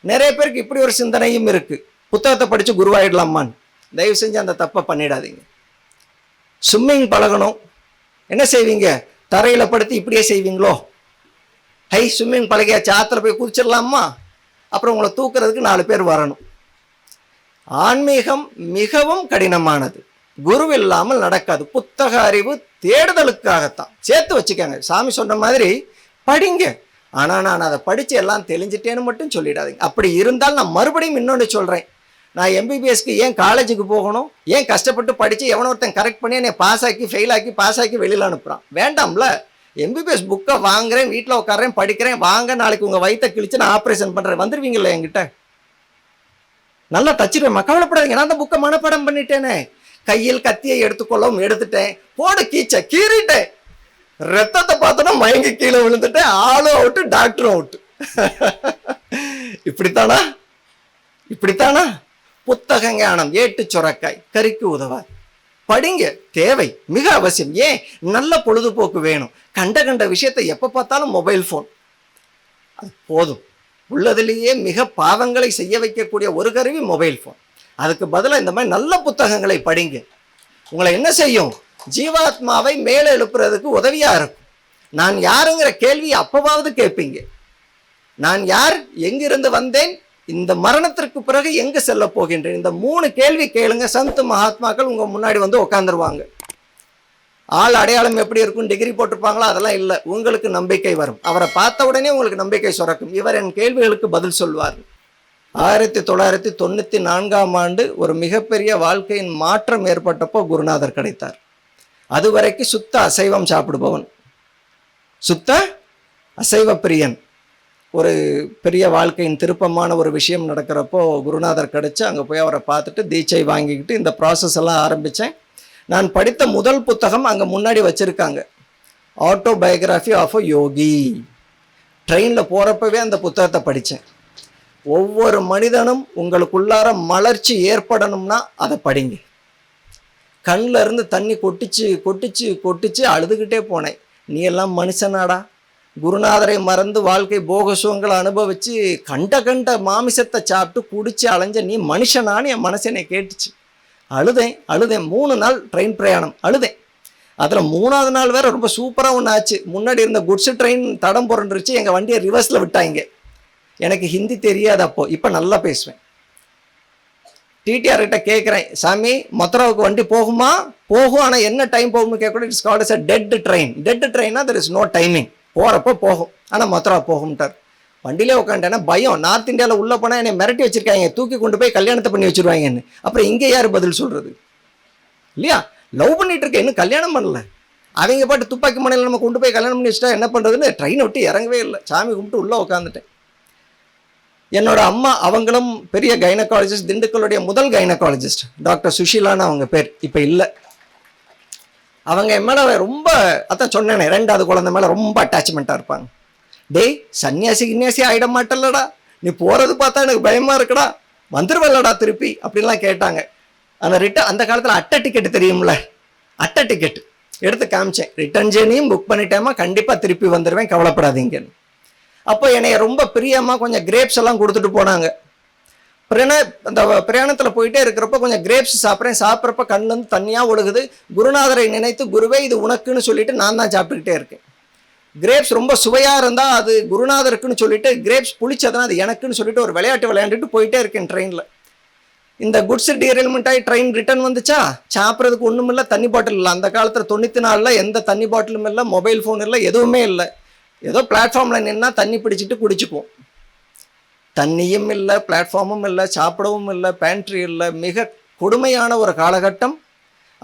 நிறைய பேருக்கு இப்படி ஒரு சிந்தனையும் இருக்கு. புத்தகத்தை படிச்சு குருவாயிடலாமான்னு. தயவு செஞ்சு அந்த தப்பை பண்ணிடாதீங்க. ஸ்விம்மிங் பழகணும். என்ன செய்வீங்க? தரையில படுத்து இப்படியே செய்வீங்களோ? ஹை ஸ்விம்மிங் பழகியாச்சு ஆத்துல போய் குதிச்சிடலாமா அப்புறம் உங்களை தூக்குறதுக்கு நாலு பேர் வரணும். ஆன்மீகம் மிகவும் கடினமானது. குரு இல்லாமல் நடக்காது. புத்தக அறிவு தேடுதலுக்காகத்தான். சேர்த்து வச்சுக்கோங்க. சாமி சொன்ன மாதிரி படிங்க. ஆனால் நான் அதை படித்து எல்லாம் தெளிஞ்சிட்டேன்னு மட்டும் சொல்லிடாதீங்க. அப்படி இருந்தால் நான் மறுபடியும் இன்னொன்று சொல்கிறேன் நான் எம்பிபிஎஸ்க்கு ஏன் காலேஜுக்கு போகணும்? ஏன் கஷ்டப்பட்டு படித்து எவனோ ஒருத்தன் கரெக்ட் பண்ணி என்னை பாஸ் ஆக்கி ஃபெயில் ஆக்கி பாஸ் ஆக்கி வெளியில் அனுப்புகிறான் வேண்டாம்ல. எம்பிபிஎஸ் புக்கை வாங்குறேன் வீட்டில் உட்காறேன் படிக்கிறேன். வாங்க நாளைக்கு உங்கள் வயிற்ற கிழிச்சு நான் ஆப்ரேஷன் பண்ணுறேன் வந்துடுவீங்களே என்கிட்ட? நல்லா தச்சிருவேன் கவலைப்படாதீங்க. நான் அந்த புக்கை மனப்பாடம் பண்ணிட்டேனே. கையில் கத்தியை எடுத்துக்கொள்ளவும் எடுத்துட்டேன். போடு கீச்ச கீறிட்டேன். ரத்தத்தை பார்த்தோன்னா மயங்கி கீழே விழுந்துட்டு ஆளும் அவுட்டு டாக்டரும் அவுட்டு இப்படித்தானா? இப்படித்தானா? புத்தக ஞானம் ஏட்டு சுரக்காய் கறிக்கு உதவாது. படிங்க தேவை மிக அவசியம். ஏன்? நல்ல பொழுதுபோக்கு வேணும். கண்ட கண்ட விஷயத்தை எப்போ பார்த்தாலும் மொபைல் ஃபோன் அது போதும். உள்ளதிலேயே மிக பாவங்களை செய்ய வைக்கக்கூடிய ஒரு கருவி மொபைல் ஃபோன் அதுக்கு பதிலாக இந்த மாதிரி நல்ல புத்தகங்களை படிங்க. உங்களை என்ன செய்யும்? ஜீவாத்மாவை மேலே எழுப்புறதுக்கு உதவியாக இருக்கும். நான் யாருங்கிற கேள்வி அப்பவாவது கேட்பீங்க. நான் யார்? எங்கிருந்து வந்தேன்? இந்த மரணத்திற்கு பிறகு எங்கே செல்ல போகின்றேன்? இந்த மூணு கேள்வி கேளுங்க. சந்து மகாத்மாக்கள் உங்கள் முன்னாடி வந்து உட்காந்துருவாங்க ஆள் அடையாளம் எப்படி இருக்கும்? டிகிரி போட்டிருப்பாங்களோ? அதெல்லாம் இல்லை. உங்களுக்கு நம்பிக்கை வரும். அவரை பார்த்த உடனே உங்களுக்கு நம்பிக்கை சுரக்கும். இவர் என் கேள்விகளுக்கு பதில் சொல்வார். ஆயிரத்தி தொள்ளாயிரத்தி தொண்ணூற்றி நான்காம் ஆண்டு ஒரு மிகப்பெரிய வாழ்க்கையின் மாற்றம் ஏற்பட்டப்போ குருநாதர் கிடைத்தார். அதுவரைக்கும் சுத்த அசைவம் சாப்பிடுபவன். சுத்த அசைவ பிரியன் ஒரு பெரிய வாழ்க்கையின் திருப்பமான ஒரு விஷயம் நடக்கிறப்போ குருநாதர் கிடச்சி அங்கே போய் அவரை பார்த்துட்டு தீட்சை வாங்கிக்கிட்டு இந்த ப்ராசஸ் எல்லாம் ஆரம்பித்தேன் நான் படித்த முதல் புத்தகம் அங்கே முன்னாடி வச்சுருக்காங்க. ஆட்டோபயோகிராஃபி ஆஃப் அ யோகி ட்ரெயினில் போகிறப்பவே அந்த புத்தகத்தை படித்தேன் ஒவ்வொரு மனிதனும் உங்களுக்குள்ளார மலர்ச்சி ஏற்படணும்னா அதை படிங்க. கண்ணில் இருந்து தண்ணி கொட்டிச்சு கொட்டிச்சு கொட்டிச்சு அழுதுகிட்டே போனேன். நீ எல்லாம் மனுஷனாடா. குருநாதரை மறந்து வாழ்க்கை போக சுகங்களை அனுபவிச்சு கண்ட கண்ட மாமிசத்தை சாப்பிட்டு குடிச்சு அலைஞ்ச நீ மனுஷனான்னு என் மனசு என்னை கேட்டுச்சு. அழுதேன் அழுதேன். மூணு நாள் ட்ரெயின் பிரயாணம். அழுதேன். அதில் மூணாவது நாள் வேற ரொம்ப சூப்பராக ஒன்று ஆச்சு. முன்னாடி இருந்த குட்ஸு ட்ரெயின் தடம் புரண்டுருச்சு. எங்கள் வண்டியை ரிவர்ஸில் விட்டாங்க. எனக்கு ஹிந்தி தெரியாது அப்போது இப்போ நல்லா பேசுவேன். டிடிஆர் கிட்ட கேட்குறேன் சாமி மதுராவுக்கு வண்டி போகுமா? போகும் ஆனால் என்ன டைம் போகும்னு கேட்கக்கூட it's called is a dead train dead ட்ரெயினாக there is no timing போகிறப்போ போகும் ஆனால் மதுரா போகும்ட்டார். வண்டியிலே உட்காந்துட்டேன்னா பயம். நார்த் இந்தியாவில் உள்ளே போனால் என்னை மிரட்டி வச்சிருக்காங்க. தூக்கி கொண்டு போய் கல்யாணத்தை பண்ணி வச்சிருவாங்கன்னு. அப்புறம் இங்கே யார் பதில் சொல்கிறது இல்லையா? லவ் பண்ணிட்டு இருக்கேன். இன்னும் கல்யாணம் பண்ணல. அவங்க பாட்டு துப்பாக்கி மனையில் நம்ம கொண்டு போய் கல்யாணம் பண்ணி வச்சுட்டா என்ன பண்ணுறதுன்னு ட்ரெயினை விட்டு இறங்கவே இல்லை. சாமி கும்பிட்டு உள்ளே உட்காந்துட்டேன் என்னோட அம்மா அவங்களும் பெரிய கைனகாலஜிஸ்ட் திண்டுக்கல்லுடைய முதல் கைனகாலஜிஸ்ட் டாக்டர் சுஷீலான்னு அவங்க பேர் இப்போ இல்லை. அவங்க என் மேலே ரொம்ப அதான் சொன்னேனே ரெண்டாவது குழந்தை மேலே ரொம்ப அட்டாச்மெண்ட்டாக இருப்பாங்க. டேய் சன்னியாசி கின்னியாசி ஆகிட மாட்டல்லடா. நீ போகிறது பார்த்தா எனக்கு பயமாக இருக்குடா. வந்துருவல்லடா திருப்பி அப்படின்லாம் கேட்டாங்க. அந்த ரிட்டன் அந்த காலத்தில் அட்டை டிக்கெட் தெரியும்ல? அட்டை டிக்கெட் எடுத்து காமிச்சேன். ரிட்டர்ன் ஜேர்னியும் புக் பண்ணிட்டேமா கண்டிப்பாக திருப்பி வந்துடுவேன் கவலைப்படாதீங்கன்னு. அப்போ என்னைய ரொம்ப பிரியமாக கொஞ்சம் கிரேப்ஸ் எல்லாம் கொடுத்துட்டு போனாங்க. பிரண அந்த பிரயாணத்தில் போயிட்டே இருக்கிறப்ப கொஞ்சம் கிரேப்ஸ் சாப்பிட்றேன். சாப்பிட்றப்ப கண்ணுலேருந்து தண்ணியாக ஒழுகுது. குருநாதரை நினைத்து குருவே இது உனக்குன்னு சொல்லிட்டு நான் தான் சாப்பிட்டுக்கிட்டே இருக்கேன். கிரேப்ஸ் ரொம்ப சுவையாக இருந்தால் அது குருநாதருக்குன்னு சொல்லிட்டு கிரேப்ஸ் புளிச்சதுன்னா அது எனக்குன்னு சொல்லிட்டு ஒரு விளையாட்டு விளையாண்டுட்டு போயிட்டே இருக்கேன் ட்ரெயினில் இந்த குட்ஸ் டீரெயில்மெண்ட் ஆகி ட்ரெயின் ரிட்டர்ன் வந்துச்சா? சாப்பிட்றதுக்கு ஒன்றும் இல்லை தண்ணி பாட்டில் இல்லை. அந்த காலத்தில் தொண்ணூற்றி நாலில் எந்த தண்ணி பாட்டிலும் இல்லை மொபைல் ஃபோன் இல்லை எதுவுமே இல்லை. ஏதோ பிளாட்ஃபார்மில் நின்னா தண்ணி பிடிச்சிட்டு குடிச்சுக்குவோம். தண்ணியும் இல்லை பிளாட்ஃபார்மும் இல்லை சாப்பிடவும் இல்லை பேண்ட்ரி இல்லை மிக கொடுமையான ஒரு காலகட்டம்.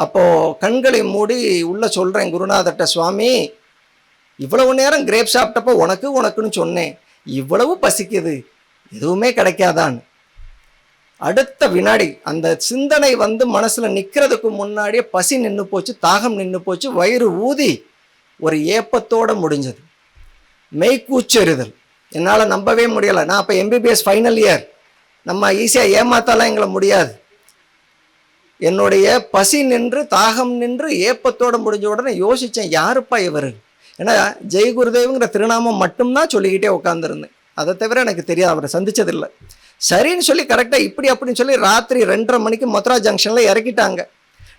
அப்போது கண்களை மூடி உள்ளே சொல்கிறேன் குருநாதட்ட சுவாமி இவ்வளவு நேரம் கிரேப் சாப்பிட்டப்போ உனக்கு உனக்குன்னு சொன்னேன். இவ்வளவு பசிக்குது. எதுவுமே கிடைக்காதான்னு அடுத்த வினாடி அந்த சிந்தனை வந்து மனசில் நிற்கிறதுக்கு முன்னாடியே பசி நின்று போச்சு தாகம் நின்று போச்சு வயிறு ஊதி ஒரு ஏப்பத்தோடு முடிஞ்சது. மெய்க்கூச்செறிதல். என்னால் நம்பவே முடியலை. நான் அப்போ எம்பிபிஎஸ் ஃபைனல் இயர் நம்ம ஈஸியாக ஏமாத்தாலாம் எங்களை முடியாது. என்னுடைய பசி நின்று தாகம் நின்று ஏப்பத்தோடு முடிஞ்ச உடனே யோசித்தேன் யாருப்பா இவர்? ஏன்னா ஜெய் குருதேவுங்கிற திருநாமம் மட்டும்தான் சொல்லிக்கிட்டே உட்காந்துருந்தேன் அதை தவிர எனக்கு தெரியாது. அவரை சந்தித்ததில்லை சரின்னு சொல்லி கரெக்டாக இப்படி அப்படின்னு சொல்லி ராத்திரி ரெண்டரை மணிக்கு மதுரா ஜங்ஷனில் இறக்கிட்டாங்க.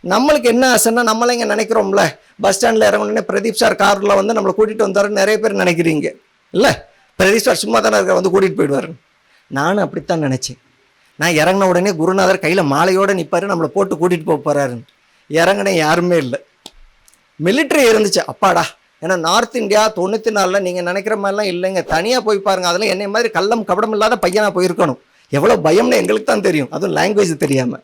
நம்மளுக்கு என்ன ஆசைன்னா நம்மளே இங்கே நினைக்கிறோம்ல. பஸ் ஸ்டாண்டில் இறங்கணுன்னே பிரதீப் சார் காரில் வந்து நம்மளை கூட்டிகிட்டு வந்தாருன்னு நிறைய பேர் நினைக்கிறீங்க. இல்லை? பிரதீப் சார் சும்மா தானே இருக்க வந்து கூட்டிகிட்டு போயிடுவாரு. நானும் அப்படித்தான் நினச்சேன். நான் இறங்கின உடனே குருநாதர் கையில் மாலையோடு நிற்பாரு நம்மளை போட்டு கூட்டிகிட்டு போக போகிறாருன்னு இறங்கினே யாருமே இல்லை. மிலிட்ரி இருந்துச்சு. அப்பாடா. ஏன்னா நார்த் இந்தியா தொண்ணூற்றி நாலில் நீங்கள் நினைக்கிற மாதிரிலாம் இல்லைங்க. தனியாக போய் பாருங்க. அதெல்லாம் என்னை மாதிரி கள்ளம் கபடம் இல்லாத பையனாக போயிருக்கணும். எவ்வளோ பயம்னு எங்களுக்கு தான் தெரியும். அதுவும் லாங்குவேஜ் தெரியாமல்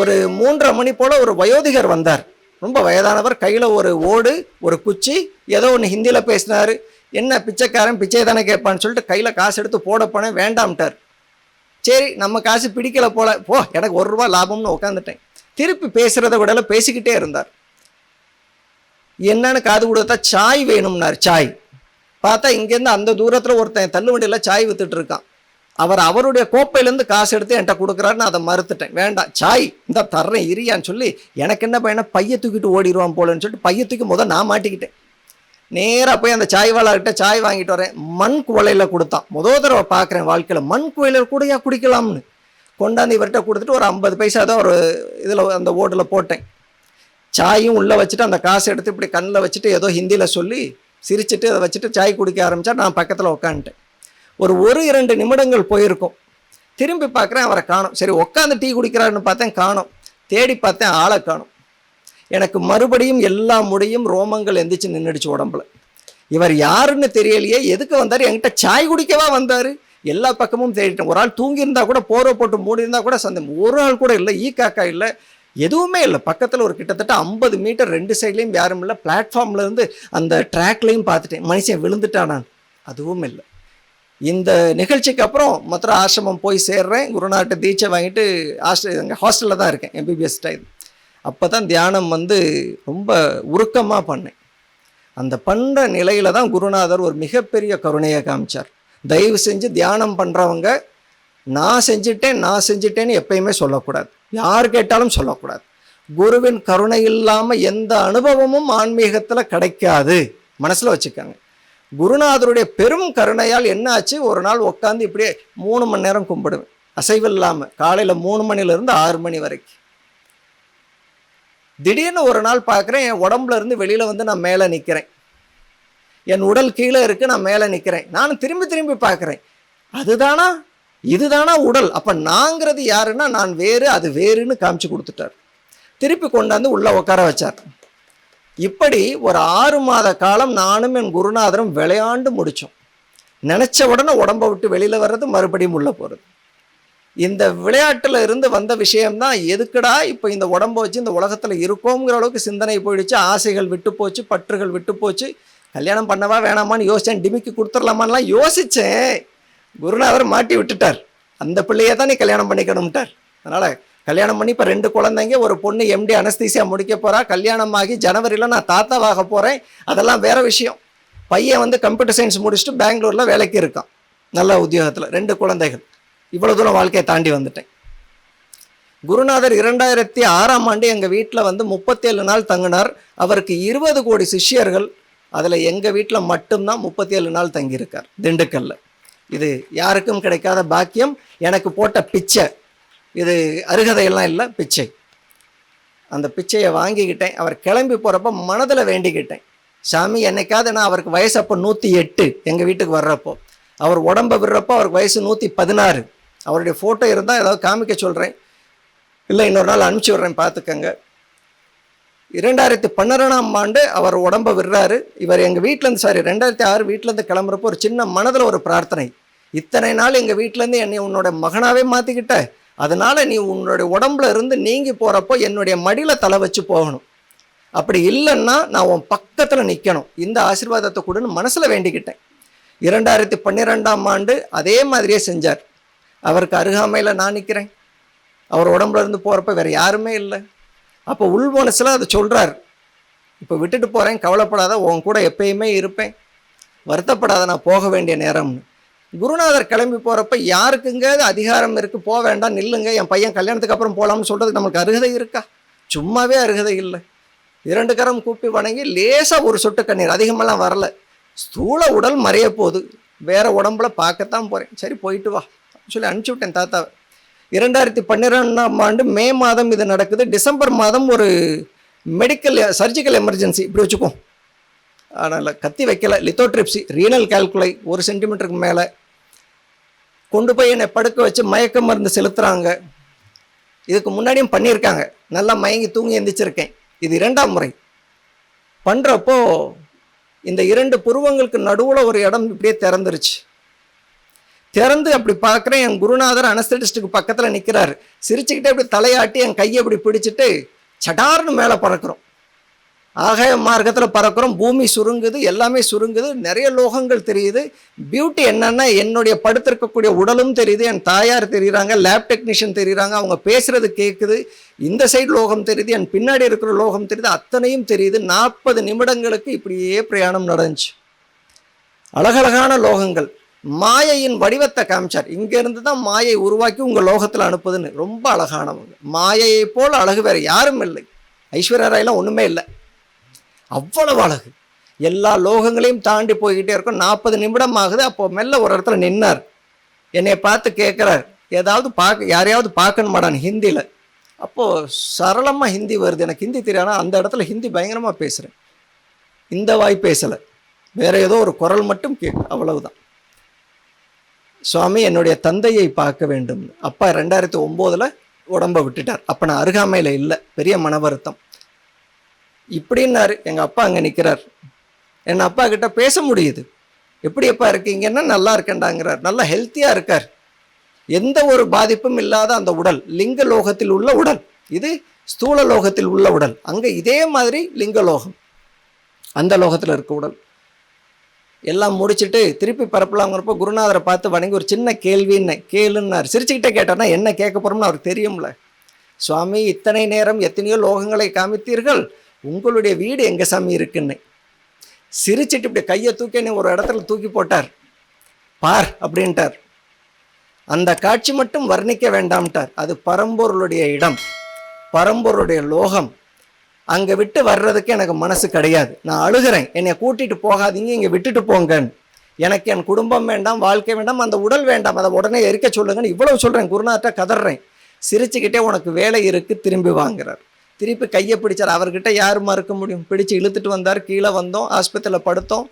ஒரு மூன்றரை மணி போல் ஒரு வயோதிகர் வந்தார். ரொம்ப வயதானவர் கையில் ஒரு ஓடு ஒரு குச்சி ஏதோ ஒன்று ஹிந்தியில் பேசினார். என்ன பிச்சைக்காரன் பிச்சை தானே கேட்பான்னு சொல்லிட்டு கையில் காசு எடுத்து போட போனேன் வேண்டாம்ட்டார். சரி நம்ம காசு பிடிக்கல போல போ எனக்கு ஒரு ரூபா லாபம்னு உட்காந்துட்டேன் திருப்பி பேசுகிறத விடல பேசிக்கிட்டே இருந்தார். என்னன்னு காது கொடுத்தா சாய் வேணும்னார் சாய். பார்த்தா இங்கேருந்து அந்த தூரத்தில் ஒருத்தன் தள்ளுவண்டியில் சாய் வித்துட்டு இருக்கான். அவர் அவருடைய கோப்பையிலேருந்து காசு எடுத்து என்கிட்ட கொடுக்குறாரு நான் அதை மறுத்துட்டேன். வேண்டாம். சாய் இந்த தர்றேன் இரியான்னு சொல்லி எனக்கு என்ன பையனை பைய தூக்கிட்டு ஓடிடுவான் போலன்னு சொல்லிட்டு பைய தூக்கி முதல் நான் மாட்டிக்கிட்டேன். நேராக போய் அந்த சாய் வாழாக்கிட்ட சாய் வாங்கிட்டு வரேன். மண் குவலையில் கொடுத்தான். முதல் தடவை பார்க்குறேன் வாழ்க்கையில். மண் குவலையில் கூடயா குடிக்கலாம்னு? கொண்டாந்து இவர்கிட்ட கொடுத்துட்டு ஒரு ஐம்பது பைசா தான் ஒரு இதில் அந்த ஓட்டில் போட்டேன். சாயும் உள்ளே வச்சுட்டு அந்த காசை எடுத்து இப்படி கண்ணில் வச்சுட்டு ஏதோ ஹிந்தியில் சொல்லி சிரிச்சிட்டு அதை வச்சுட்டு சாய் குடிக்க ஆரம்பித்தா நான் பக்கத்தில் உட்காந்துட்டேன் ஒரு ஒரு இரண்டு நிமிடங்கள் போயிருக்கும். திரும்பி பார்க்குறேன் அவரை காணோம். சரி உட்காந்து டீ குடிக்கிறாருன்னு பார்த்தேன் காணோம். தேடி பார்த்தேன் ஆளை காணும். எனக்கு மறுபடியும் எல்லா முடியும் ரோமங்கள் எந்திரிச்சு நின்றுடுச்சு உடம்புல. இவர் யாருன்னு தெரியலையே எதுக்கு வந்தார்? என்கிட்ட சாய் குடிக்கவா வந்தார்? எல்லா பக்கமும் தேடிட்டேன். ஒரு ஆள் தூங்கியிருந்தா கூட போரை போட்டு மூடிருந்தா கூட சந்தேகம். ஒரு ஆள் கூட இல்லை ஈ காக்கா இல்லை எதுவுமே இல்லை. பக்கத்தில் ஒரு கிட்டத்தட்ட ஐம்பது மீட்டர் ரெண்டு சைட்லேயும் யாரும் இல்லை. பிளாட்ஃபார்ம்லேருந்து அந்த ட்ராக்லேயும் பார்த்துட்டேன். மனுஷன் விழுந்துட்டானா? அதுவும் இல்லை. இந்த நிகழ்ச்சிக்கு அப்புறம் மதுரா ஆசிரமம் போய் சேர்றேன். குருநாட்டு தீட்சை வாங்கிட்டு ஹாஸ்டல் அங்கே ஹாஸ்டலில் தான் இருக்கேன் எம்பிபிஎஸ் டைம் அப்போ தான் தியானம் வந்து ரொம்ப உருக்கமாக பண்ணேன். அந்த பண்ணுற நிலையில தான் குருநாதர் ஒரு மிகப்பெரிய கருணையை காமிச்சார். தயவு செஞ்சு தியானம் பண்ணுறவங்க நான் செஞ்சிட்டேன் நான் செஞ்சிட்டேன்னு எப்பயுமே சொல்லக்கூடாது. யார் கேட்டாலும் சொல்லக்கூடாது. குருவின் கருணை இல்லாமல் எந்த அனுபவமும் ஆன்மீகத்தில் கிடைக்காது. மனசில் வச்சுக்கோங்க. குருநாதருடைய பெரும் கருணையால் என்ன ஆச்சு ஒரு நாள் உட்காந்து இப்படியே மூணு மணி நேரம் கும்பிடுவேன். அசைவு இல்லாமல் காலையில் மூணு மணிலேருந்து ஆறு மணி வரைக்கும். திடீர்னு ஒரு நாள் பார்க்குறேன் என் உடம்புல இருந்து வெளியில் வந்து நான் மேலே நிற்கிறேன் என் உடல் கீழே இருக்கு நான் மேலே நிற்கிறேன் நானும் திரும்பி திரும்பி பார்க்குறேன் அதுதானா? இதுதானா உடல்? அப்போ நாங்கிறது யாருன்னா நான் வேறு அது வேறுன்னு காமிச்சு கொடுத்துட்டார். திருப்பி கொண்டாந்து உள்ளே உட்கார வச்சார். இப்படி ஒரு ஆறு மாத காலம் நானும் என் குருநாதரும் விளையாண்டு முடித்தோம் நினச்ச உடனே உடம்பை விட்டு வெளியில் வர்றது மறுபடியும் உள்ளே போகிறது இந்த விளையாட்டில் இருந்து வந்த விஷயம்தான் எதுக்குடா இப்போ இந்த உடம்பை வச்சு இந்த உலகத்தில் இருக்கோங்கிற அளவுக்கு சிந்தனை போயிடுச்சு. ஆசைகள் விட்டு போச்சு பற்றுகள் விட்டு போச்சு. கல்யாணம் பண்ணவா வேணாமான்னு யோசிச்சேன் டிமிக்கு கொடுத்துடலாமான்லாம் யோசித்தேன் குருநாதர் மாட்டி விட்டுட்டார். அந்த பிள்ளையை தான் நீ கல்யாணம் பண்ணிக்கணும்ட்டார். அதனால் கல்யாணம் பண்ணி இப்போ ரெண்டு குழந்தைங்க ஒரு பொண்ணு எம்டி அனஸ்தீசியா முடிக்க போகிறா கல்யாணம் ஆகி ஜனவரியில் நான் தாத்தாவாக போகிறேன் அதெல்லாம் வேற விஷயம். பையன் வந்து கம்ப்யூட்டர் சயின்ஸ் முடிச்சுட்டு பெங்களூரில் வேலைக்கு இருக்கான். நல்ல உத்தியோகத்தில் ரெண்டு குழந்தைகள். இவ்வளோ தூரம் வாழ்க்கையை தாண்டி வந்துட்டேன். குருநாதர் இரண்டாயிரத்தி ஆறாம் ஆண்டு எங்கள் வீட்டில் வந்து முப்பத்தேழு நாள் தங்கினார். அவருக்கு இருபது கோடி சிஷ்யர்கள். அதில் எங்கள் வீட்டில் மட்டும்தான் முப்பத்தேழு நாள் தங்கியிருக்கார். திண்டுக்கல்ல. இது யாருக்கும் கிடைக்காத பாக்கியம். எனக்கு போட்ட பிச்சை. இது அருகதையெல்லாம் இல்லை பிச்சை. அந்த பிச்சையை வாங்கிக்கிட்டேன். அவர் கிளம்பி போகிறப்ப மனதில் வேண்டிக்கிட்டேன். சாமி என்னைக்காவது நான் அவருக்கு வயசு அப்போ நூற்றி எட்டு எங்கள் வீட்டுக்கு வர்றப்போ. அவர் உடம்ப விடுறப்போ அவருக்கு வயசு நூற்றி பதினாறு. அவருடைய ஃபோட்டோ இருந்தால் ஏதாவது காமிக்க சொல்கிறேன் இல்லை இன்னொரு நாள் அனுப்பிச்சி விட்றேன் பார்த்துக்கங்க. இரண்டாயிரத்தி பன்னிரெண்டாம் ஆண்டு அவர் உடம்ப விடுறாரு. இவர் எங்கள் வீட்டிலேருந்து சாரி ரெண்டாயிரத்தி ஆறு வீட்டிலேருந்து கிளம்புறப்போ ஒரு சின்ன மனதில் ஒரு பிரார்த்தனை. இத்தனை நாள் எங்கள் வீட்டிலேருந்து என்னை உன்னோட மகனாகவே மாற்றிக்கிட்ட அதனால் நீ உன்னுடைய உடம்புல இருந்து நீங்கி போகிறப்போ என்னுடைய மடியில் தலை வச்சு போகணும். அப்படி இல்லைன்னா நான் உன் பக்கத்தில் நிற்கணும் இந்த ஆசீர்வாதத்தை கொடுன்னு மனசில் வேண்டிக்கிட்டேன். இரண்டாயிரத்தி பன்னிரெண்டாம் ஆண்டு அதே மாதிரியே செஞ்சார். அவருக்கு அருகாமையில் நான் நிற்கிறேன் அவர் உடம்புல இருந்து போகிறப்ப வேறு யாருமே இல்லை. அப்போ உள் மனசில் அதை சொல்கிறார் இப்போ விட்டுட்டு போகிறேன் கவலைப்படாத உன் கூட எப்பயுமே இருப்பேன். வருத்தப்படாத நான் போக வேண்டிய நேரம்னு. குருநாதர் கிளம்பி போகிறப்ப யாருக்குங்கிறது அதிகாரம் இருக்குது போக வேண்டாம் நில்லுங்க. என் பையன் கல்யாணத்துக்கு அப்புறம் போகலாம்னு சொல்கிறதுக்கு நமக்கு அருகதை இருக்கா? சும்மாவே அருகதை இல்லை. இரண்டு கரம் கூப்பி வணங்கி லேசாக ஒரு சொட்டு கண்ணீர். அதிகமெல்லாம் வரல. ஸ்தூல உடல் மறைய போகுது. வேற உடம்புல பார்க்கத்தான் போகிறேன் சரி போயிட்டு வா. சொல்லி அனுப்பிச்சி விட்டேன் தாத்தாவை. இரண்டாயிரத்தி பன்னிரெண்டாம் ஆண்டு மே மாதம் இது நடக்குது. டிசம்பர் மாதம் ஒரு மெடிக்கல் சர்ஜிக்கல் எமர்ஜென்சி இப்படி வச்சுக்கோம் அதனால் கத்தி வைக்கலை. லித்தோட்ரிப்சி ரீனல் கால்குலை ஒரு சென்டிமீட்டருக்கு மேலே. கொண்டு போய் என்னை படுக்க வச்சு மயக்க மருந்து செலுத்துகிறாங்க இதுக்கு முன்னாடியும் பண்ணியிருக்காங்க. நல்லா மயங்கி தூங்கி எந்திரிச்சிருக்கேன். இது இரண்டாம் முறை. பண்ணுறப்போ இந்த இரண்டு புருவங்களுக்கு நடுவில் ஒரு இடம் இப்படியே திறந்துருச்சு. திறந்து அப்படி பார்க்குறேன் என் குருநாதர் அனஸ்தட்டிஸ்ட்டுக்கு பக்கத்தில் நிற்கிறாரு சிரிச்சுக்கிட்டே அப்படி தலையாட்டி என் கையை அப்படி பிடிச்சிட்டு சடார்னு மேலே பறக்கிறோம். ஆகாய மார்க்கத்தில் பறக்கிறோம் பூமி சுருங்குது எல்லாமே சுருங்குது நிறைய லோகங்கள் தெரியுது. பியூட்டி என்னென்னா என்னுடைய படுத்திருக்கக்கூடிய உடலும் தெரியுது என் தாயார் தெரியுறாங்க லேப் டெக்னீஷியன் தெரியுறாங்க அவங்க பேசுகிறது கேட்குது இந்த சைடு லோகம் தெரியுது என் பின்னாடி இருக்கிற லோகம் தெரியுது அத்தனையும் தெரியுது. நாற்பது நிமிடங்களுக்கு இப்படியே பிரயாணம் நடந்துச்சு. அழகழகான லோகங்கள். மாயையின் வடிவத்தை காமிச்சார். இங்கேருந்து தான் மாயை உருவாக்கி உங்கள் லோகத்தில் அனுப்புதுன்னு. ரொம்ப அழகானவங்க. மாயையை போல் அழகு வேறு யாரும் இல்லை. ஐஸ்வர்யா ராயெலாம் ஒன்றுமே இல்லை. அவ்வளவு அழகு. எல்லா லோகங்களையும் தாண்டி போய்கிட்டே இருக்கும். நாற்பது நிமிடம் ஆகுது. அப்போ மெல்ல ஒரு இடத்துல நின்னார். என்னை பார்த்து கேட்குறார் ஏதாவது பார்க்க யாரையாவது பார்க்கணுமாடான் ஹிந்தியில்? அப்போது சரளமாக ஹிந்தி வருது. எனக்கு ஹிந்தி தெரியாது அந்த இடத்துல ஹிந்தி பயங்கரமாக பேசுகிறேன் இந்த வாய் பேசலை. வேறு ஏதோ ஒரு குரல் மட்டும் கேட்கும் அவ்வளவுதான். சுவாமி என்னுடைய தந்தையை பார்க்க வேண்டும். அப்பா ரெண்டாயிரத்தி ஒம்போதில் உடம்ப விட்டுட்டார். அப்போ நான் அருகாமையில் இல்லை. பெரிய மன வருத்தம் இப்படின்னாரு. எங்கள் அப்பா அங்கே நிற்கிறார் என் அப்பா கிட்ட பேச முடியுது. எப்படி அப்பா இருக்கீங்கன்னா நல்லா இருக்கேன்டாங்கிறார். நல்லா ஹெல்த்தியாக இருக்கார். எந்த ஒரு பாதிப்பும் இல்லாத அந்த உடல் லிங்க லோகத்தில் உள்ள உடல். இது ஸ்தூல லோகத்தில் உள்ள உடல். அங்கே இதே மாதிரி லிங்க லோகம். அந்த லோகத்தில் இருக்க உடல். எல்லாம் முடிச்சுட்டு திருப்பி பரப்பலாங்கிறப்போ குருநாதரை பார்த்து வணங்கி ஒரு சின்ன கேள்வின்னு கேளுன்னார். சிரிச்சுக்கிட்டே கேட்டார்னா என்ன கேட்க போகிறோம்னு அவருக்கு தெரியும்ல. சுவாமி இத்தனை நேரம் எத்தனையோ லோகங்களை காமித்தீர்கள். உங்களுடைய வீடு எங்கே சாமி இருக்குன்னு. சிரிச்சிட்டு இப்படி கையை தூக்கி என்னை ஒரு இடத்துல தூக்கி போட்டார். பார் அப்படின்ட்டார். அந்த காட்சி மட்டும் வர்ணிக்க வேண்டாம்ட்டார். அது பரம்பொருளுடைய இடம் பரம்பொருளுடைய லோகம். அங்கே விட்டு வர்றதுக்கு எனக்கு மனசு கிடையாது. நான் அழுகிறேன். என்னை கூட்டிட்டு போகாதீங்க இங்கே விட்டுட்டு போங்கன்னு. எனக்கு என் குடும்பம் வேண்டாம் வாழ்க்கை வேண்டாம் அந்த உடல் வேண்டாம். அதை உடனே எரிக்க சொல்லுங்கன்னு இவ்வளவு சொல்கிறேன் குருநாட்ட கதறேன். சிரிச்சுக்கிட்டே உனக்கு வேலை இருக்கு திரும்பி வாங்குறார். திருப்பி கையை பிடிச்சார். அவர்கிட்ட யார் மறுக்க முடியும்? பிடிச்சு இழுத்துட்டு வந்தார் கீழே வந்தோம் ஆஸ்பத்திரியில் படுத்தோம்.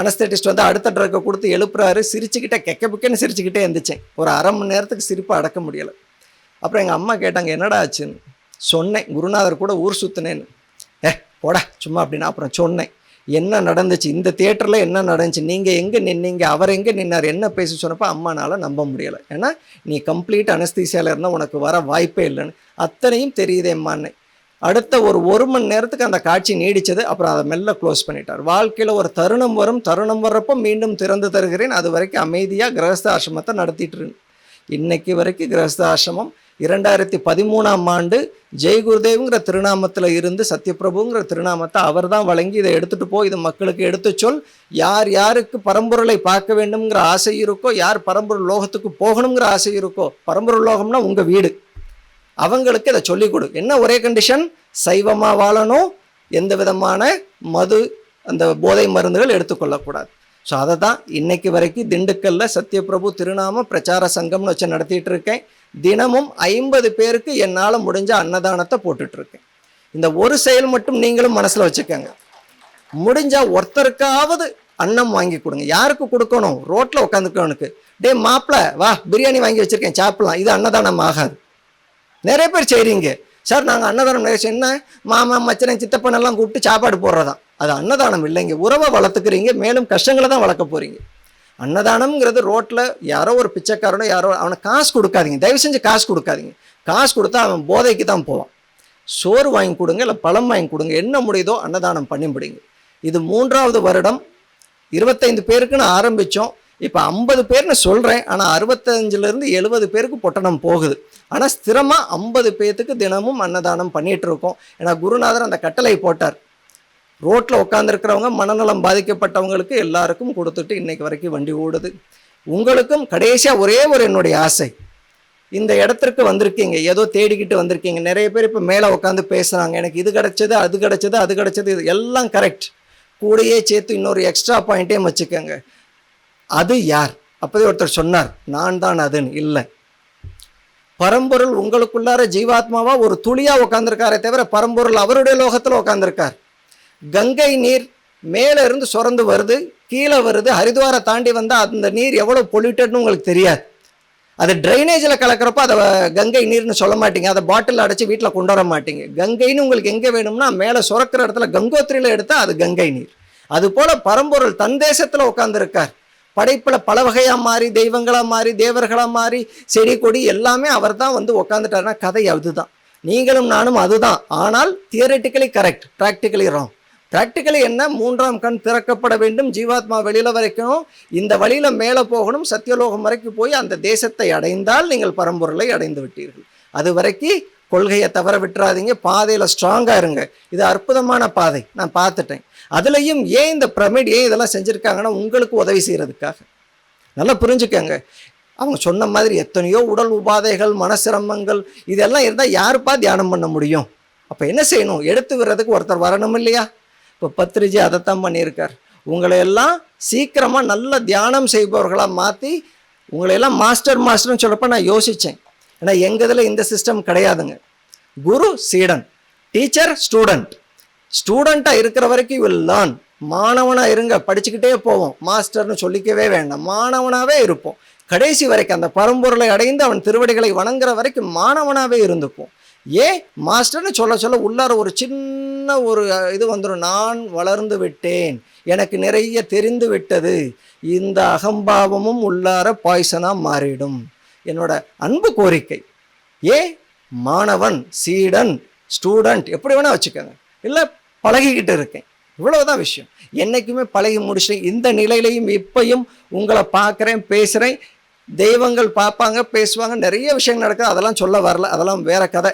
அனஸ்தட்டிஸ்ட் வந்து அடுத்த ட்ரக்கை கொடுத்து எழுப்புறாரு. சிரிச்சுக்கிட்டே கெக்க புக்கன்னு சிரிச்சுக்கிட்டே இருந்துச்சேன் ஒரு அரை மணி நேரத்துக்கு சிரிப்பை அடக்க முடியலை. அப்புறம் எங்கள் அம்மா கேட்டாங்க என்னடா ஆச்சுன்னு? சொன்னேன். குருநாதர் கூட ஊர் சுற்றினேன்னு ஏ போடா சும்மா அப்படின்னு. அப்புறம் சொன்னேன். என்ன நடந்துச்சு? இந்த தியேட்டரில் என்ன நடந்துச்சு? நீங்கள் எங்கே நின்னீங்க? அவர் எங்கே நின்னார்? என்ன பேசி சொன்னப்போ அம்மானால் நம்ப முடியலை. ஏன்னா நீ கம்ப்ளீட் அனஸ்தீசியாவில் இருந்தால் உனக்கு வர வாய்ப்பே இல்லைன்னு. அத்தனையும் தெரியுதேம்மான்னு. அடுத்த ஒரு ஒரு மணி நேரத்துக்கு அந்த காட்சி நீடிச்சது. அப்புறம் அதை மெல்ல க்ளோஸ் பண்ணிட்டார். வாழ்க்கையில் ஒரு தருணம் வரும். தருணம் வர்றப்போ மீண்டும் திறந்து தருகிறேன். அது வரைக்கும் அமைதியாக கிரகஸ்த ஆசிரமத்தை நடத்திட்டு இன்னைக்கு வரைக்கும் கிரகஸ்த ஆசிரமம் இரண்டாயிரத்தி பதிமூணாம் ஆண்டு ஜெய் குருதேவ்ங்கிற திருநாமத்தில் இருந்து சத்யபிரபுங்கிற திருநாமத்தை அவர் தான் வழங்கி இதை எடுத்துகிட்டு போ இது மக்களுக்கு எடுத்து சொல். யார் யாருக்கு பரம்பொருளை பார்க்க வேண்டும்ங்கிற ஆசை இருக்கோ யார் பரம்பொருள் லோகத்துக்கு போகணுங்கிற ஆசை இருக்கோ பரம்பொருள் லோகம்னா உங்கள் வீடு. அவங்களுக்கு இதை சொல்லிக் கொடு. என்ன ஒரே கண்டிஷன் சைவமாக வாழணும். எந்த விதமான மது அந்த போதை மருந்துகள் எடுத்துக்கொள்ளக்கூடாது ஸோ அதை தான் இன்னைக்கு வரைக்கும் திண்டுக்கல்ல சத்யபிரபு திருநாம பிரச்சார சங்கம்னு வச்சு நடத்திட்டு இருக்கேன். தினமும் ஐம்பது பேருக்கு என்னால் முடிஞ்ச அன்னதானத்தை போட்டுட்ருக்கேன் இந்த ஒரு செயல் மட்டும் நீங்களும் மனசில் வச்சுக்கோங்க. முடிஞ்சால் ஒருத்தருக்காவது அன்னம் வாங்கி கொடுங்க. யாருக்கு கொடுக்கணும்? ரோட்டில் உட்காந்துக்கவனுக்கு டே மாப்பிள வா பிரியாணி வாங்கி வச்சுருக்கேன் சாப்பிட்லாம். இது அன்னதானம் ஆகாது நிறைய பேர் செய்கிறீங்க சார் நாங்கள் அன்னதானம் நிறைய என்ன? மாமா மச்சனை சித்தப்பன் எல்லாம் கூப்பிட்டு சாப்பாடு போடுறதான். அது அன்னதானம் இல்லைங்க. உறவை வளர்த்துக்கிறீங்க. மேலும் கஷ்டங்களை தான் வளர்க்க போகிறீங்க அன்னதானம்ங்கிறது ரோட்டில் யாரோ ஒரு பிச்சைக்காரனோ யாரோ அவனை காசு கொடுக்காதீங்க. தயவு செஞ்சு காசு கொடுக்காதீங்க. காசு கொடுத்தா அவன் போதைக்கு தான் போவான். சோறு வாங்கி கொடுங்க இல்லை பழம் வாங்கி கொடுங்க. என்ன முடியுதோ அன்னதானம் பண்ணி முடியுங்க இது மூன்றாவது வருடம். இருபத்தைந்து பேருக்குன்னு ஆரம்பித்தோம் இப்போ ஐம்பது பேர்னு சொல்கிறேன் ஆனால் அறுபத்தஞ்சிலேருந்து எழுபது பேருக்கு பொட்டணம் போகுது. ஆனால் ஸ்திரமாக ஐம்பது பேர்த்துக்கு தினமும் அன்னதானம் பண்ணிகிட்ருக்கோம் இருக்கோம் ஏன்னா குருநாதர் அந்த கட்டளை போட்டார். ரோட்டில் உட்காந்துருக்கிறவங்க மனநலம் பாதிக்கப்பட்டவங்களுக்கு எல்லாருக்கும் கொடுத்துட்டு இன்னைக்கு வரைக்கும் வண்டி ஓடுது. உங்களுக்கும் கடைசியாக ஒரே ஒரு என்னுடைய ஆசை. இந்த இடத்திற்கு வந்திருக்கீங்க ஏதோ தேடிக்கிட்டு வந்திருக்கீங்க. நிறைய பேர் இப்போ மேலே உட்காந்து பேசுகிறாங்க எனக்கு இது கிடச்சது அது கிடச்சது அது கிடச்சது இது எல்லாம் கரெக்ட் கூடயே சேர்த்து இன்னொரு எக்ஸ்ட்ரா பாயிண்ட்டே வச்சுக்கோங்க. அது யார்? அப்போதே ஒருத்தர் சொன்னார் நான் தான் அதுன்னு. இல்லை. பரம்பொருள் உங்களுக்குள்ளார ஜீவாத்மாவா ஒரு துளியா உட்காந்துருக்காரே தவிர பரம்பொருள் அவருடைய லோகத்தில் உட்காந்துருக்கார் கங்கை நீர் மேலே இருந்து சுரந்து வருது கீழே வருது ஹரித்வாரை தாண்டி வந்தால் அந்த நீர் எவ்வளோ பொல்யூட்டட்னு உங்களுக்கு தெரியாது. அது ட்ரைனேஜில் கலக்கிறப்ப அதை கங்கை நீர்னு சொல்ல மாட்டீங்க. அதை பாட்டில் அடைச்சி வீட்டில் கொண்டு வர மாட்டீங்க. கங்கைன்னு உங்களுக்கு எங்கே வேணும்னா மேலே சுரக்கிற இடத்துல கங்கோத்திரியில் எடுத்தால் அது கங்கை நீர். அதுபோல் பரம்பொருள் தன் தேசத்தில் உட்காந்துருக்கார் படைப்பில் பல வகையாக மாறி தெய்வங்களாக மாறி தேவர்களாக மாறி செடி கொடி எல்லாமே அவர் தான் வந்து உட்காந்துட்டாருன்னா கதை அதுதான். நீங்களும் நானும் அதுதான். ஆனால் theoretically correct practically wrong practically என்ன? மூன்றாம் கண் திறக்கப்பட வேண்டும் ஜீவாத்மா வெளியில வரைக்கும் இந்த வழியில் மேலே போகணும் சத்தியலோகம் வரைக்கும் போய் அந்த தேசத்தை அடைந்தால் நீங்கள் பரம்பொருளை அடைந்து விட்டீர்கள். அது வரைக்கும் கொள்கையை தவற விட்டுறாதீங்க பாதையில் ஸ்ட்ராங்காக இருங்க. இது அற்புதமான பாதை. நான் பார்த்துட்டேன். அதுலேயும் ஏன் இந்த பிரமிட் ஏன் இதெல்லாம் செஞ்சுருக்காங்கன்னா உங்களுக்கு உதவி செய்கிறதுக்காக நல்லா புரிஞ்சுக்கங்க. அவங்க சொன்ன மாதிரி எத்தனையோ உடல் உபாதைகள் மனசிரமங்கள் இதெல்லாம் இருந்தால் யாருப்பா தியானம் பண்ண முடியும்? அப்போ என்ன செய்யணும்? எடுத்து விடுறதுக்கு ஒருத்தர் வரணும் இல்லையா? இப்போ பத்ரிஜி அதைத்தான் பண்ணியிருக்கார். உங்களை எல்லாம் சீக்கிரமாக நல்ல தியானம் செய்பவர்களாக மாற்றி உங்களை எல்லாம் மாஸ்டர் மாஸ்டர்னு சொல்கிறப்ப நான் யோசித்தேன் ஏன்னா எங்கள் இதில் இந்த சிஸ்டம் கிடையாதுங்க. குரு சீடன். Teacher student. ஸ்டூடெண்ட்டாக இருக்கிற வரைக்கும் வில் லேர்ன் மாணவனாக இருங்க படிச்சுக்கிட்டே போவோம். மாஸ்டர்னு சொல்லிக்கவே வேண்டாம். மாணவனாகவே இருப்போம். கடைசி வரைக்கும் அந்த பரம்பொருளை அடைந்து அவன் திருவடிகளை வணங்குற வரைக்கும் மாணவனாகவே இருந்துப்போம் ஏன் மாஸ்டர்னு சொல்ல சொல்ல உள்ளார ஒரு சின்ன ஒரு இது வந்துடும் நான் வளர்ந்து விட்டேன். எனக்கு நிறைய தெரிந்து விட்டது. இந்த அகம்பாவமும் உள்ளார பாய்சனாக மாறிடும். என்னோட அன்பு கோரிக்கை. ஏ மாணவன் சீடன் ஸ்டூடெண்ட் எப்படி வேணால் வச்சுக்கோங்க. இல்லை பழகிக்கிட்டு இருக்கேன். இவ்வளவுதான் விஷயம். என்னைக்குமே பழகி முடிச்சிட்டேன். இந்த நிலையிலையும் இப்பையும் உங்களை பார்க்குறேன் பேசுகிறேன் தெய்வங்கள் பார்ப்பாங்க பேசுவாங்க. நிறைய விஷயங்கள் நடக்குது. அதெல்லாம் சொல்ல வரல. அதெல்லாம் வேற கதை.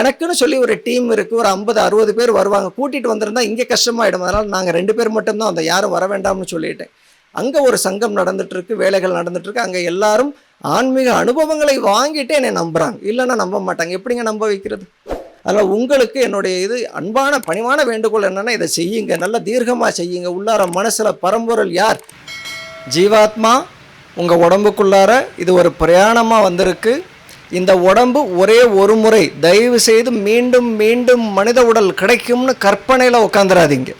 எனக்குன்னு சொல்லி ஒரு டீம் இருக்குது ஒரு ஐம்பது அறுபது பேர் வருவாங்க. கூட்டிகிட்டு வந்திருந்தா இங்கே கஷ்டமாயிடும். அதனால் நாங்கள் ரெண்டு பேர் மட்டும்தான். அந்த யாரும் வர வேண்டாம்னு சொல்லிட்டேன். அங்கே ஒரு சங்கம் நடந்துட்டுருக்கு வேலைகள் நடந்துட்டுருக்கு அங்கே எல்லாரும் ஆன்மீக அனுபவங்களை வாங்கிட்டு என்னை நம்புகிறாங்க இல்லைன்னா நம்ப மாட்டாங்க. எப்படிங்க நம்ப வைக்கிறது? அதனால் உங்களுக்கு என்னுடைய இது அன்பான பணிவான வேண்டுகோள் என்னென்னா இதை செய்யுங்க. நல்ல தீர்க்கமாக செய்யுங்க. உள்ளார மனசில் பரம்பொருள் யார்? ஜீவாத்மா உங்கள் உடம்புக்குள்ளார இது ஒரு பிரயாணமாக வந்திருக்கு. இந்த உடம்பு ஒரே ஒரு முறை தயவு செய்து மீண்டும் மீண்டும் மனித உடல் கிடைக்கும்னு கற்பனையில் உட்காந்துடாதீங்க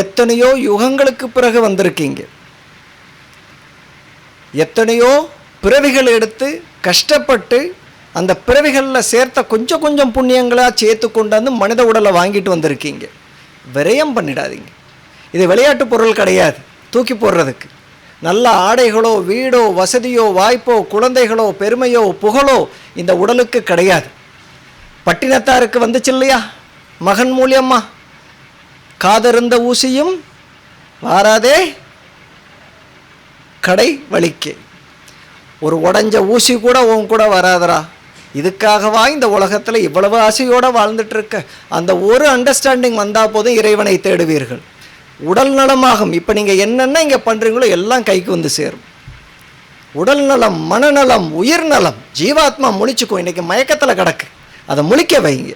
எத்தனையோ யுகங்களுக்கு பிறகு வந்திருக்கீங்க. எத்தனையோ பிறவிகள் எடுத்து கஷ்டப்பட்டு அந்த பிறவிகளில் சேர்த்த கொஞ்சம் கொஞ்சம் புண்ணியங்களாக சேர்த்து கொண்டு வந்து மனித உடலை வாங்கிட்டு வந்திருக்கீங்க. விரயம் பண்ணிடாதீங்க. இது விளையாட்டு பொருள் கிடையாது. தூக்கி போடுறதுக்கு. நல்ல ஆடைகளோ வீடோ வசதியோ வாய்ப்போ குழந்தைகளோ பெருமையோ புகழோ இந்த உடலுக்கு கிடையாது. பட்டினத்தாருக்கு வந்துச்சு இல்லையா? மகன் மூலியம்மா காதருந்த ஊசியும் வாராதே கடை வலிக்கு ஒரு உடஞ்ச ஊசி கூட உன் கூட வராதடா. இதுக்காகவா இந்த உலகத்தில் இவ்வளவு ஆசையோடு வாழ்ந்துட்டு இருக்க அந்த ஒரு அண்டர்ஸ்டாண்டிங் வந்தால் போதும் இறைவனை தேடுவீர்கள். உடல் நலமாகும். இப்போ நீங்கள் என்னென்ன இங்கே பண்ணுறீங்களோ எல்லாம் கைக்கு வந்து சேரும். உடல் நலம் மனநலம் உயிர் நலம் ஜீவாத்மா முழிச்சுக்கும் இன்றைக்கி மயக்கத்தில் கிடக்கு. அதை முழிக்க வைங்க.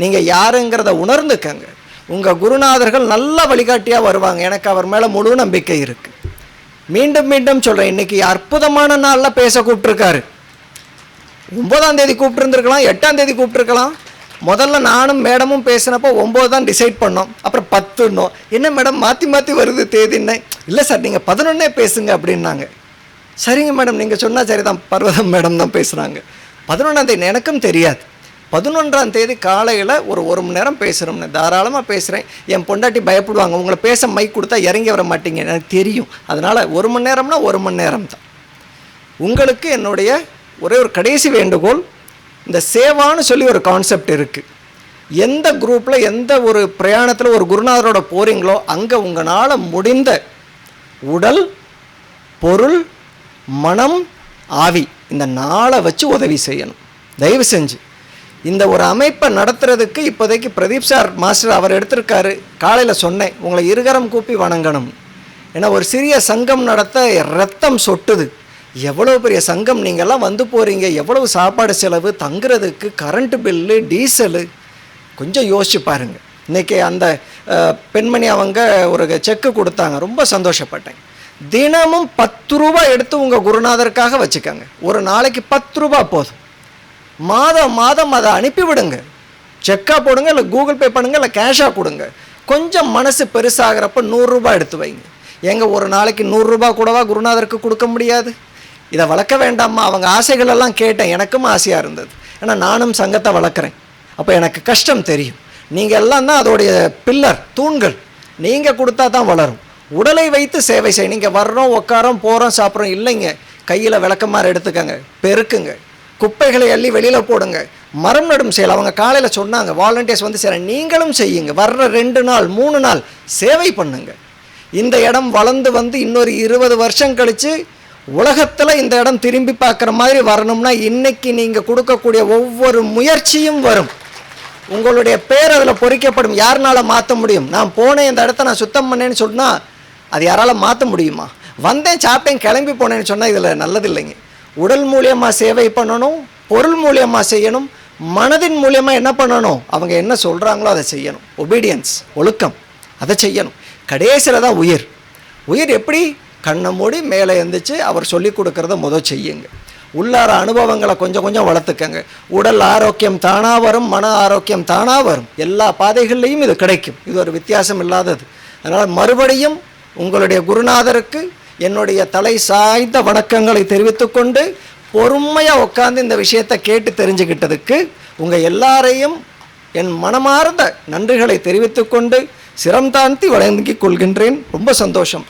நீங்கள் யாருங்கிறத உணர்ந்துக்கங்க. உங்கள் குருநாதர்கள் நல்ல வழிகாட்டியாக வருவாங்க. எனக்கு அவர் மேலே முழு நம்பிக்கை இருக்குது மீண்டும் மீண்டும் சொல்கிறேன் இன்றைக்கி அற்புதமான நாளில் பேச கூப்பிட்டுருக்காரு. ஒம்பதாம் தேதி கூப்பிட்டுருந்துருக்கலாம் எட்டாம் தேதி கூப்பிட்டுருக்கலாம். முதல்ல நானும் மேடமும் பேசினப்போ ஒம்பது தான் டிசைட் பண்ணோம். அப்புறம் பத்துன்னோம் என்ன மேடம் மாற்றி மாற்றி வருது தேதின்னு இல்லை சார் நீங்கள் பதினொன்னே பேசுங்க அப்படின்னாங்க. சரிங்க மேடம் நீங்கள் சொன்னால் சரி தான் பர்வதம் மேடம் தான் பேசுகிறாங்க பதினொன்றாம் தேதி எனக்கும் தெரியாது. பதினொன்றாம் தேதி காலையில் ஒரு ஒரு மணி நேரம் பேசுகிறோம்னு தாராளமாக பேசுகிறேன் என் பொண்டாட்டி பயப்படுவாங்க உங்களை பேச மைக் கொடுத்தா இறங்கி வர மாட்டீங்க எனக்கு தெரியும். அதனால் ஒரு மணி நேரம்னா ஒரு மணி நேரம் தான் உங்களுக்கு என்னுடைய ஒரே ஒரு கடைசி வேண்டுகோள் இந்த சேவான்னு சொல்லி ஒரு கான்செப்ட் இருக்குது எந்த குரூப்பில் எந்த ஒரு பிரயாணத்தில் ஒரு குருநாதரோட போகிறீங்களோ அங்கே உங்களால் முடிந்த உடல் பொருள் மனம் ஆவி இந்த நாளை வச்சு உதவி செய்யணும். தயவு செஞ்சு. இந்த ஒரு அமைப்பை நடத்துறதுக்கு இப்போதைக்கு பிரதீப் சார் மாஸ்டர் அவர் எடுத்திருக்காரு. காலையில் சொன்னேன் உங்களை இருகரம் கூப்பி வணங்கணும். ஏன்னா ஒரு சிறிய சங்கம் நடத்த ரத்தம் சொட்டுது. எவ்வளோ பெரிய சங்கம் நீங்கள்லாம் வந்து போகிறீங்க எவ்வளவு சாப்பாடு செலவு? தங்குறதுக்கு கரண்ட்டு பில்லு டீசலு கொஞ்சம் யோசிச்சு பாருங்கள் இன்றைக்கி அந்த பெண்மணி அவங்க ஒரு செக்கு கொடுத்தாங்க. ரொம்ப சந்தோஷப்பட்டேன். தினமும் பத்து ரூபா எடுத்து உங்கள் குருநாதருக்காக வச்சுக்கோங்க. ஒரு நாளைக்கு பத்து ரூபா போதும். மாதம் மாதம் அதை அனுப்பிவிடுங்க செக்காக போடுங்க இல்லை கூகுள் பே பண்ணுங்கள் இல்லை கேஷாக கொடுங்க. கொஞ்சம் மனசு பெருசாகிறப்ப நூறுரூபா எடுத்து வைங்க. எங்கே ஒரு நாளைக்கு நூறுரூபா கூடவா குருநாதருக்கு கொடுக்க முடியாது? இதை வளர்க்க வேண்டாமா அவங்க ஆசைகளெல்லாம் கேட்டேன். எனக்கும் ஆசையாக இருந்தது. ஏன்னா நானும் சங்கத்தை வளர்க்குறேன். அப்போ எனக்கு கஷ்டம் தெரியும். நீங்கள் எல்லாம் தான் அதோடைய பில்லர் தூண்கள். நீங்கள் கொடுத்தா தான் வளரும். உடலை வைத்து சேவை செய்ய நீங்கள் வர்றோம் உட்காரோம் போகிறோம் சாப்பிட்றோம் இல்லைங்க. கையில் விளக்கமாறு எடுத்துக்கங்க. பெருக்குங்க. குப்பைகளை அள்ளி வெளியில் போடுங்க. மரம் நடும் செயல். அவங்க காலையில் சொன்னாங்க வாலண்டியர்ஸ் வந்து சரி நீங்களும் செய்யுங்க. வர்ற ரெண்டு நாள் மூணு நாள் சேவை பண்ணுங்க. இந்த இடம் வளர்ந்து வந்து இன்னொரு இருபது வருஷம் கழித்து உலகத்தில் இந்த இடம் திரும்பி பார்க்குற மாதிரி வரணும்னா இன்றைக்கி நீங்கள் கொடுக்கக்கூடிய ஒவ்வொரு முயற்சியும் வரும். உங்களுடைய பேர் அதில் பொறிக்கப்படும். யாருனால மாற்ற முடியும்? நான் போனேன் இந்த இடத்த நான் சுத்தம் பண்ணேன்னு சொன்னால் அது யாரால் மாற்ற முடியுமா? வந்தேன் சாப்பிட்டேன் கிளம்பி போனேன்னு சொன்னால் இதில் நல்லது இல்லைங்க. உடல் மூலியமாக சேவை பண்ணணும் பொருள் மூலியமாக செய்யணும் மனதின் மூலியமாக என்ன பண்ணணும்? அவங்க என்ன சொல்கிறாங்களோ அதை செய்யணும். ஒபீடியன்ஸ் ஒழுக்கம் அதை செய்யணும். கடைசியில் தான் உயிர். உயிர் எப்படி? கண்ணை மூடி மேலே எழுந்திரிச்சு அவர் சொல்லி கொடுக்கறத முத செய்யுங்க. உள்ளார அனுபவங்களை கொஞ்சம் கொஞ்சம் வளர்த்துக்கங்க. உடல் ஆரோக்கியம் தானாக வரும் மன ஆரோக்கியம் தானாக வரும். எல்லா பாதைகள்லையும் இது கிடைக்கும். இது ஒரு வித்தியாசம் இல்லாதது. அதனால் மறுபடியும் உங்களுடைய குருநாதருக்கு என்னுடைய தலை சாய்ந்த வணக்கங்களை தெரிவித்துக்கொண்டு பொறுமையாக உட்காந்து இந்த விஷயத்தை கேட்டு தெரிஞ்சுக்கிட்டதுக்கு உங்கள் எல்லாரையும் என் மனமார்ந்த நன்றிகளை தெரிவித்துக்கொண்டு சிரம் தாழ்த்தி வழங்கிக் கொள்கின்றேன். ரொம்ப சந்தோஷம்.